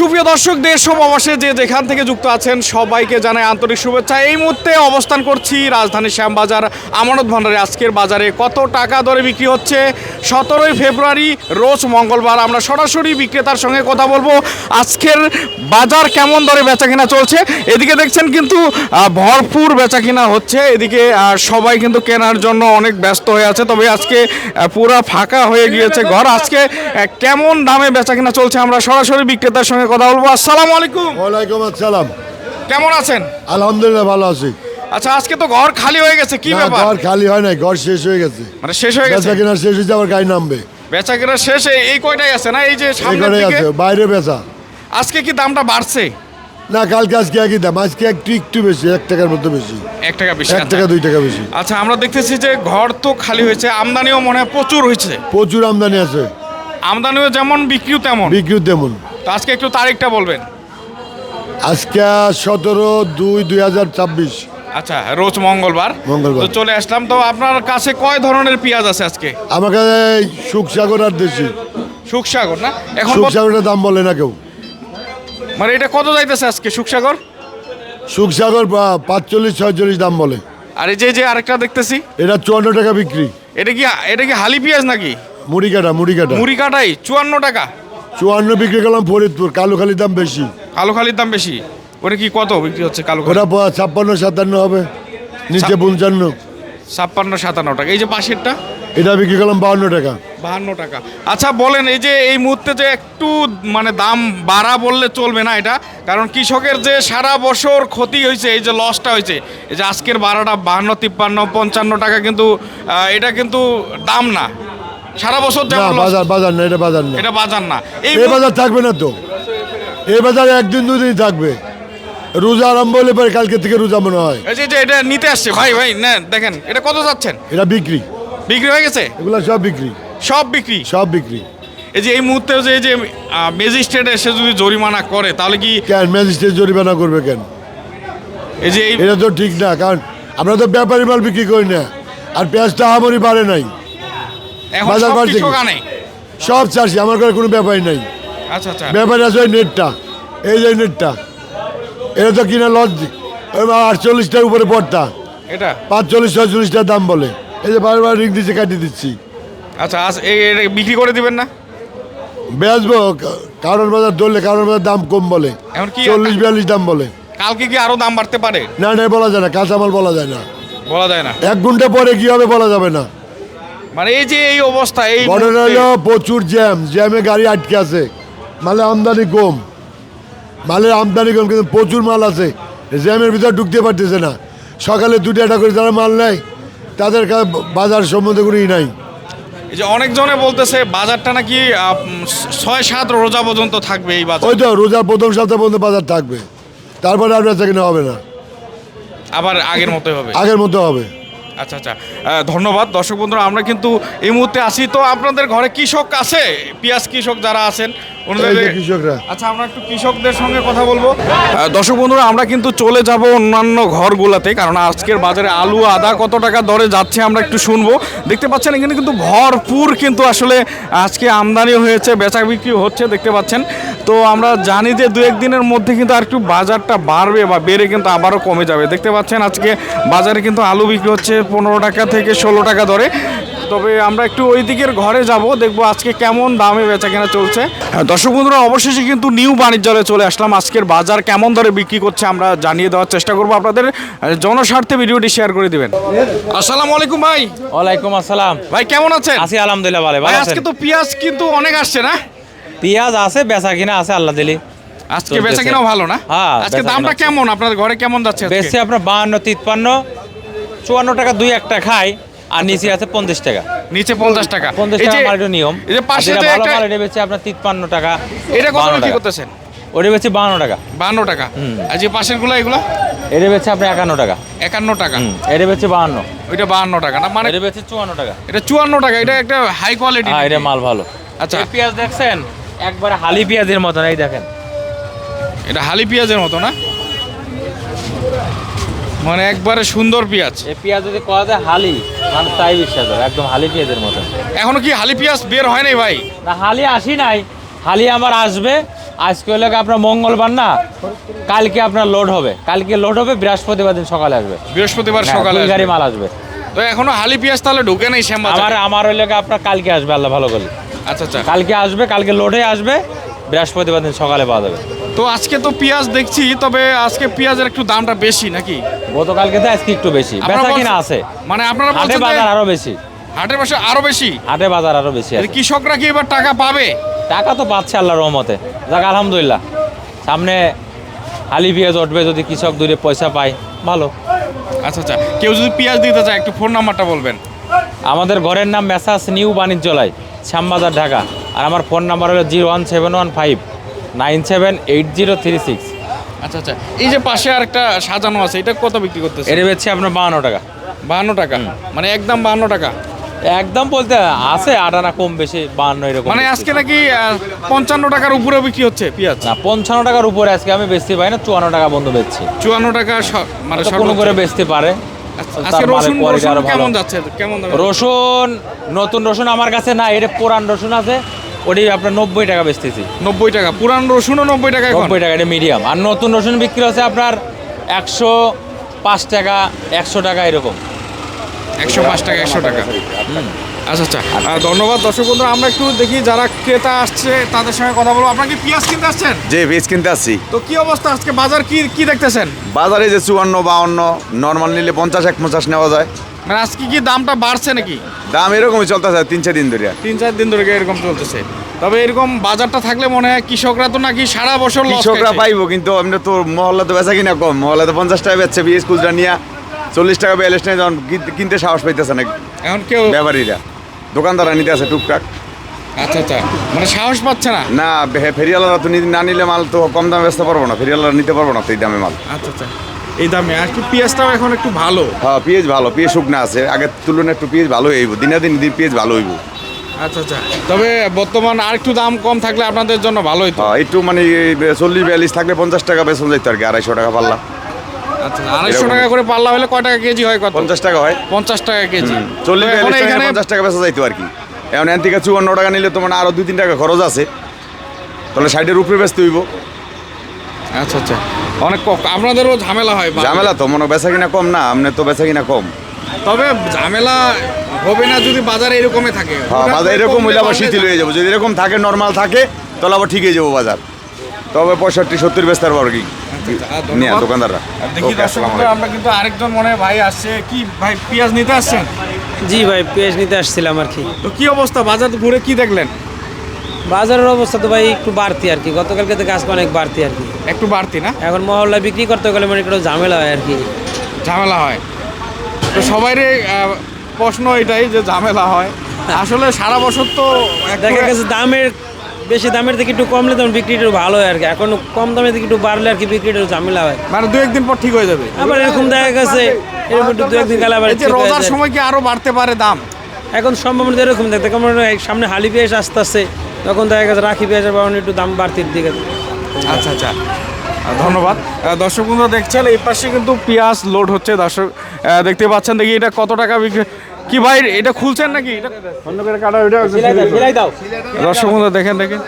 সুপ্রিয় দর্শক, দেশ সমাবেশে যে যেখান থেকে যুক্ত আছেন, সবাইকে জানাই আন্তরিক শুভেচ্ছা। এই মুহূর্তে অবস্থান করছি রাজধানী শ্যামবাজার আমানত ভান্ডারে আজকের বাজারে কত টাকা দরে বিক্রি হচ্ছে? সতেরোই ফেব্রুয়ারি, রোজ মঙ্গলবার আমরা সরাসরি বিক্রেতার সঙ্গে কথা বলব। আজকের বাজার কেমন দরে বেচা কিনা চলছে? এদিকে দেখছেন কিন্তু ভরপুর বেচা কিনা হচ্ছে। এদিকে সবাই কিন্তু কেনার জন্য অনেক ব্যস্ত হয়ে আছে। তবে আজকে পুরা ফাঁকা হয়ে গিয়েছে ঘর। আজকে কেমন দামে বেচা কিনা চলছে আমরা সরাসরি বিক্রেতার সঙ্গে কথা বলব। আসসালামু আলাইকুম। ওয়ালাইকুম আসসালাম। কেমন আছেন? আলহামদুলিল্লাহ ভালো আছি। আচ্ছা আজকে তো ঘর খালি হয়ে গেছে কি ব্যাপার? ঘর খালি হয় নাই ঘর শেষ হয়ে গেছে। মানে শেষ হয়ে গেছে? কিনা শেষ হয়েছে আবার গাড়ি নামবে। বেচা কেনা শেষ এই- কয়টাই আছে না? এই যে সামনের এখানে দিকে? আছে বাইরে বেচা। আজকে কি দামটা বাড়ছে? না কালকে আজকে একই দাম আজকে একটু একটু বেশি এক টাকার মতো বেশি। এক টাকা বেশি এক টাকা দুই টাকা বেশি। আচ্ছা আমরা দেখতেছি যে ঘর তো খালি হয়েছে আমদানিও মনে হয় প্রচুর হয়েছে। প্রচুর আমদানি আছে। আমদানিও যেমন বিক্রিও তেমন। বিক্রিও তেমন। তো আজকে একটু তারিখটা বলবেন। আজকে সতেরো দুই দুই হাজার ছাব্বিশ। আচ্ছা রোজ মঙ্গলবার। মঙ্গলবার। তো চলে আসলাম তো আপনার কাছে কয় ধরনের পেঁয়াজ আছে আজকে? আমার কাছে সুখসাগর আর দেশি। সুখসাগর না? এখন সুখসাগরের দাম বলে না কেউ। মানে এটা কত যাইতেছে আজকে সুখসাগর সুখসাগর বা- পাঁচচল্লিশ ছয়চল্লিশ দাম বলে। আর এই যে যে আরেকটা দেখতেছি এটা চুয়ান্ন টাকা বিক্রি। এটা কি এটা কি হালি পেঁয়াজ নাকি? মুড়ি কাটা মুড়ি কাটা মুড়ি কাটাই চুয়ান্ন টাকা। চুয়ান্ন বিক্রি করলাম ফরিদপুর কালুখালির দাম বেশি। কালো খালির দাম বেশি? ওটা কি কত বিক্রি হচ্ছে কালো ওটা প- ছাপ্পান্ন সাতান্ন হবে নিচে পঞ্চান্ন। ছাপ্পান্ন সাতান্ন টাকা। এই যে পাশেরটা? এটা বিক্রি করলাম বাউন্ন টাকা। বাহান্ন টাকা। আচ্ছা বলেন এই যে এই মুহূর্তে যে একটু মানে দাম বাড়া বললে চলবে না এটা কারণ কৃষকের যে সারা বছর ক্ষতি হয়েছে এই যে লসটা হয়েছে এই যে আজকের বারোটা বাহান্ন তিপ্পান্ন পঞ্চান্ন টাকা কিন্তু আহ, এটা কিন্তু দাম না। সারা বছর না বাজার বাজার না এটা বাজার না। এটা বাজার না। এই বাজার থাকবে না তো। এই বাজার একদিন দুদিন থাকবে। রোজা আরম্ভ হলে পরে কালকে থেকে রোজা মনে হয়। এই যে এটা নিতে আসছে। ভাই ভাই না দেখেন এটা কত যাচ্ছেন? এটা বিক্রি। বিক্রি হয়ে গেছে? এগুলো সব বিক্রি। সব বিক্রি? সব বিক্রি। এই যে এই মুহূর্তে যে এই যে ম্যাজিস্ট্রেট এসে যদি জরিমানা করে তাহলে কি কেন? ম্যাজিস্ট্রেট জরিমানা করবে কেন? এই যে এটা তো ঠিক না কারণ আমরা তো ব্যাপারী মাল বিক্রি করি না। আর পেঁয়াজটা আমারই বাড়ে নাই। বাজার বাড়ছে সব চাষি আমার ঘরে কোনো ব্যাপারই নাই। আচ্ছা আচ্ছা। ব্যাপারী আছে ওই নেটটা। এই যে নেটটা। এটা তো কিনা লজ আটচল্লিশটার উপরে পড়তা এটা? পাঁচচল্লিশ ছয়চল্লিশটার দাম বলে। এই যে বারবার রিং দিচ্ছে কাটিয়ে দিচ্ছি। আচ্ছা এটা বিক্রি করে দিবেন না? বেচবো কারোর বাজার ধরলে কারোর বাজার দাম কম বলে। এখন কি চল্লিশ বিয়াল্লিশ দাম বলে। কালকে কি আরও দাম বাড়তে পারে? না না বলা যায় না। কাঁচামাল বলা যায় না। বলা যায় না। এক ঘণ্টা পরে কি হবে বলা যাবে না? মানে এই যে এই অবস্থা এই ঘটনা হলো প্রচুর জ্যাম জ্যামে গাড়ি আটকে আছে। মালে আমদানি কম। মালের আমদানি কম কিন্তু প্রচুর মাল আছে। জ্যামের ভিতরে ঢুকতে পারতেছে না। সকালে দুটো একটা করে যারা মাল নেয় তাদের কাছে বাজার সম্বন্ধে কোনো ই নাই। এই যে অনেকজনে বলতেছে বাজারটা নাকি ছয় সাত রোজা পর্যন্ত থাকবে এই বাজার। ওই তো রোজার প্রথম সপ্তাহ পর্যন্ত বাজার থাকবে। তারপরে আর বেচা কিনা হবে না। আবার আগের মতোই হবে। আগের মতো হবে। আচ্ছা আচ্ছা। ধন্যবাদ। দর্শক বন্ধুরা আমরা কিন্তু এই মুহূর্তে আসি তো আপনাদের ঘরে কৃষক আছে? পেঁয়াজ কৃষক যারা আছেন কৃষকরা। আচ্ছা আমরা একটু কৃষকদের সঙ্গে কথা বলব। দর্শক বন্ধুরা আমরা কিন্তু চলে যাব অন্যান্য ঘরগুলোতে কারণ আজকের বাজারে আলু আদা কত টাকা দরে যাচ্ছে আমরা একটু শুনব। দেখতে পাচ্ছেন এখানে কিন্তু ভরপুর কিন্তু আসলে আজকে আমদানি হয়েছে বেচা বিক্রি হচ্ছে দেখতে পাচ্ছেন। তো আমরা জানি যে দু একদিনের মধ্যে কিন্তু আর একটু বাজারটা বাড়বে বা বেড়ে কিন্তু আবারও কমে যাবে। দেখতে পাচ্ছেন আজকে বাজারে কিন্তু আলু বিক্রি হচ্ছে পনেরো টাকা থেকে ষোলো টাকা ধরে তবে আমরা একটু ওই দিকের ঘরে যাব দেখব আজকে কেমন দামে বেচা কেনা চলছে। হ্যাঁ, দর্শক বন্ধুরা অবশেষে কিন্তু নিউ বাণিজ্যালয়ে চলে আসলাম। আজকের বাজার কেমন দরে বিক্রি করছে আমরা জানিয়ে দেওয়ার চেষ্টা করব। আপনাদের জনস্বার্থে ভিডিওটি শেয়ার করে দিবেন। আসসালামু আলাইকুম ভাই। ওয়ালাইকুম আসসালাম। ভাই কেমন আছেন? আছি আলহামদুলিল্লাহ ভালো। ভাই আজকে তো পেঁয়াজ কিন্তু অনেক আসছে না? পেঁয়াজ আছে বেচা কিনা আছে আল্লাহ দিলি। আজকে বেচা কেনাও ভালো না? হ্যাঁ, আজকে দামটা কেমন? আপনার ঘরে কেমন যাচ্ছে? বেচছে আপনার বাহান্ন তিপ্পান্ন। চুয়ান্ন টাকা দুই একটা খাই আর নিচে আছে পঞ্চাশ টাকা। নিচে পঞ্চাশ টাকা। পঞ্চাশ টাকা একটু নিয়ম। এই যে পাশে যেটা যে ভালো মাল এটা বেচছে আপনার তিপ্পান্ন টাকা এটা কত 52 বিক্রি করতেছেন? ওটা বেচছে বাহান্ন টাকা। বান্ন টাকা। আর যে পাশেরগুলো এগুলো? এটা বেচছে আপনার একান্ন টাকা। একান্ন টাকা। এটা বেচছে বাহান্ন। ওইটা বাহান্ন টাকা না? মানে এটা বেচছে চুয়ান্ন টাকা। এটা চুয়ান্ন টাকা এটা একটা হাই কোয়ালিটি হ্যাঁ এটা মাল ভালো। আচ্ছা। পেঁয়াজ দেখছেন? একবারে হালি পেঁয়াজের মতন এই দেখেন। এটা হালি পেঁয়াজের মতো না? মানে একবারে সুন্দর পেঁয়াজ। এই পেঁয়াজ যদি করা যায় হালি মানে তাই বিশ্বাস হবে একদম হালি পেঁয়াজের মতন। এখনও কি হালি পেঁয়াজ বের হয় নাই ভাই? না হালি আসি নাই। হালি আমার আসবে। আজকে হলে আপনার মঙ্গলবার না? কালকে আপনার লোড হবে। কালকে লোড হবে বৃহস্পতিবার দিন সকালে আসবে। বৃহস্পতিবার হ্যাঁ, সকালে দুই গাড়ি মাল আসবে। তো এখনও হালি পেঁয়াজ তাহলে ঢুকে নেই শ্যাম আমার আমার হইলে কি আপনার কালকে আসবে আল্লাহ ভালো করলে আচ্ছা আচ্ছা। কালকে আসবে কালকে লোডে আসবে বৃহস্পতিবার দিন সকালে পাওয়া যাবে। তো আজকে তো পেঁয়াজ দেখছি তবে আজকে পেঁয়াজের একটু দামটা বেশি নাকি? গতকালকে তো আজকে একটু বেশি। বেচা কিনা আছে। মানে আপনারা হাটে বলছেন বাজার আরও বেশি। হাটের পাশে আরও বেশি? হাটে বাজার আরও বেশি কৃষকরা কি এবার টাকা পাবে? টাকা তো পাচ্ছে আল্লাহ রহমতে। যাক আলহামদুলিল্লাহ। সামনে হালি পেঁয়াজ উঠবে যদি কৃষক দূরে পয়সা পায় ভালো। আচ্ছা আচ্ছা। কেউ যদি পেঁয়াজ দিতে চায় একটু ফোন নাম্বারটা বলবেন। আমাদের ঘরের নাম মেসাস নিউ বাণিজ্যলয়। শ্যামবাজার ঢাকা। আর আমার ফোন নাম্বার হলো zero one seven one five nine seven eight zero three six. আচ্ছা আচ্ছা। এই যে পাশে আরেকটা সাজানো আছে এটা কত বিক্রি করতেছে এটা বেচছে আপনার বাহান্ন টাকা। বাহান্ন টাকা? মানে একদম বাহান্ন টাকা? একদম বলতে আছে আট আনা কম বেশি বাহান্ন এরকম মানে আজকে নাকি পঞ্চান্ন টাকার উপরে বিক্রি হচ্ছে পেঁয়াজ? না পঞ্চান্ন টাকার উপরে আজকে আমি বেচতে পাই না চুয়ান্ন টাকা বন্ধ বেচছি। চুয়ান্ন টাকা মানে কোনো করে বেচতে পারে। আচ্ছা, মালের রসুন রসুন? রসুন নতুন রসুন আমার কাছে না এটা পুরান রসুন আছে ওটি আপনার নব্বই টাকা বেচতেছি। নব্বই টাকা পুরান রসুনও নব্বই টাকা নব্বই টাকা এটা মিডিয়াম আর নতুন রসুন বিক্রি হচ্ছে আপনার একশো পাঁচ টাকা একশো টাকা এরকম। একশো পাঁচ টাকা একশো টাকা। আচ্ছা আচ্ছা। ধন্যবাদ দর্শক বন্ধু আমরা একটু দেখি যারা ক্রেতা আসছে তাদের সঙ্গে কথা বলব। আপনারা কি পেঁয়াজ কিনতে আসছেন? যে বীজ কিনতে আসছি। তো কি অবস্থা? আজকে বাজার কি কি দেখতেছেন? বাজারে যে চুয়ান্ন বাউন্ন নর্মাল নিলে পঞ্চাশ এক পঞ্চাশ নেওয়া যায়। মানে আজকে কি দামটা বাড়ছে নাকি? দাম এরকমই চলতেছে তিন চার দিন ধরে। তিন চার দিন ধরে এরকম চলতেছে? তবে এরকম বাজারটা থাকলে মনে হয় কৃষকরা তো নাকি সারা বছর কৃষকরা পাইবো কিন্তু আপনি তো মহল্লা তো বেচা কিনা কম। মহল্লা তো পঞ্চাশ টাকা বেচছে বীজ খুচরা নিয়ে চল্লিশ টাকা বিয়াল্লিশ টাকা যখন কিনতে- কিনতে সাহস পাইতেছে না এখন কেউ ব্যাপারীরা। দোকানদাররা নিতে আছে টুকটাক। আচ্ছা আচ্ছা। মানে সাহস পাচ্ছে না? না ফেরিওয়ালারা তো নি- না নিলে মাল তো কম দামে বেচতে পারব না। ফেরিওয়ালারা নিতে পারব না তো এই দামে মাল। আচ্ছা আচ্ছা। এই দামে। আর কি পেঁয়াজটাও এখন একটু ভালো? হ্যাঁ পেঁয়াজ ভালো। পেঁয়াজ শুকনা আছে। আগের তুলনায় একটু পেঁয়াজ ভালো হইব। দিনে দিন দিন পেঁয়াজ ভালো হইব। আচ্ছা আচ্ছা। তবে বর্তমান আর একটু দাম কম থাকলে আপনাদের জন্য ভালো হইতো হ্যাঁ একটু মানে চল্লিশ বিয়াল্লিশ থাকলে পঞ্চাশ টাকা বেতন যাইতো আর কি আড়াইশো টাকা পাল্লা। আচ্ছা আড়াইশো টাকা করে পাল্লা হলে কয় টাকা কেজি হয় কত? পঞ্চাশ টাকা হয়। পঞ্চাশ টাকা কেজি। চল্লিশ এখন পঞ্চাশ টাকা বেচা যাইতো আর কি। এখন এন থেকে চুয়ান্ন টাকা নিলে তোমার আরও দুই তিন টাকা খরচ আছে। তাহলে ষাটের উপরে বেচতে হইব। আচ্ছা আচ্ছা। অনেক আপনাদেরও ঝামেলা হয় ঝামেলা তো মনে বেচা কিনা কম না আপনার তো বেচা কিনা কম। তবে ঝামেলা হবে না যদি বাজার এরকমই থাকে। হ্যাঁ বাজার এরকম হইলে আবার শিথিল হয়ে যাব। যদি এরকম থাকে নর্মাল থাকে তাহলে আবার ঠিক হয়ে যাব বাজার। তবে পঁয়ষট্টি সত্তর বেচতে পারব কি আচ্ছা, নিয়ে দোকানদাররা। দেখি। আমরা কিন্তু আরেকজন মনে হয় ভাই আসছে। কি ভাই পেঁয়াজ নিতে আসছেন? জি ভাই পেঁয়াজ নিতে আসছিলাম আর কি। তো কি অবস্থা? বাজার ঘুরে কি দেখলেন? বাজারের অবস্থা তো ভাই একটু বাড়তি আর কি। গতকালকে থেকে আজকে অনেক বাড়তি আর কি। একটু বাড়তি না? এখন মহল্লায় বিক্রি করতে গেলে মানে একটু ঝামেলা হয় আর কি। ঝামেলা হয়। তো সবাইরে প্রশ্ন এটাই যে ঝামেলা হয়। আসলে সারা বছর তো দেখা গেছে দামের বেশি দামের থেকে একটু কমলে তখন বিক্রিটা ভালো হয় আর কি। এখন কম দামের থেকে একটু বাড়লে আর কি বিক্রিটা ঝামেলা হয়। মানে দু একদিন পর ঠিক হয়ে যাবে। আবার এরকম দেখা গেছে এরকম একটু দু একদিন গেলে আবার রোজার সময় কি আরও বাড়তে পারে দাম? এখন সম্ভাবনা তো এরকম দেখতে কেমন সামনে হালি পেঁয়াজ আসতে আসছে তখন দেখা গেছে রাখি পেঁয়াজের বাবন একটু দাম বাড়তির দিকে। আচ্ছা আচ্ছা। ধন্যবাদ। দর্শক বন্ধুরা দেখছেন এই পাশে কিন্তু পেঁয়াজ লোড হচ্ছে দর্শক দেখতে পাচ্ছেন দেখি এটা কত টাকা বিক্রি কি ভাই এটা খুলছেন নাকি? এটা অন্য করে কাটা ওইটা দর্শক দেখেন দেখেন।